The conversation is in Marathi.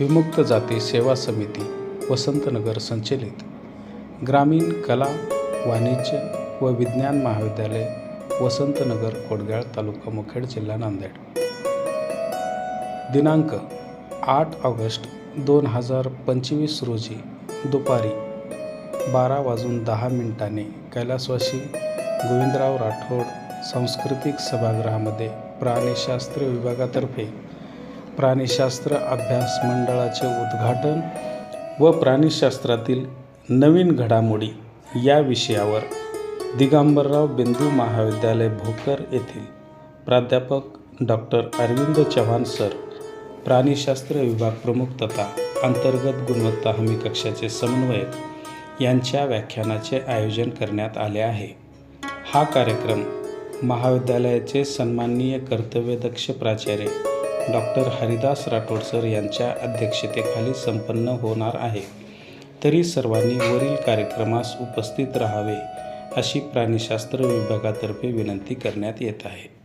विमुक्त जाती सेवा समिती वसंतनगर संचलित. ग्रामीण कला वाणिज्य व विज्ञान महाविद्यालय वसंतनगर कोडगाळ तालुका मुखेड जिल्हा नांदेड. दिनांक आठ ऑगस्ट दोन हजार पंचवीस रोजी दुपारी बारा वाजून दहा मिनिटांनी कैलासवासी गोविंदराव राठोड सांस्कृतिक सभागृहामध्ये प्राणीशास्त्र विभागातर्फे प्राणीशास्त्र अभ्यास मंडळाचे उद्घाटन व प्राणीशास्त्रातील नवीन घडामोडी या विषयावर दिगंबरराव बिंदू महाविद्यालय भोकर येथील प्राध्यापक डॉक्टर अरविंद चव्हाण सर प्राणीशास्त्र विभाग प्रमुख तथा अंतर्गत गुणवत्ता हमी कक्षाचे समन्वयक यांच्या व्याख्यानाचे आयोजन करण्यात आले आहे. हा कार्यक्रम महाविद्यालयाचे सन्माननीय कर्तव्यदक्ष प्राचार्य डॉक्टर हरिदास राठोड सर यांच्या अध्यक्षतेखाली संपन्न होणार आहे. तरी सर्वांनी वरील कार्यक्रमास उपस्थित राहावे अशी प्राणीशास्त्र विभागातर्फे विनंती करण्यात येत आहे.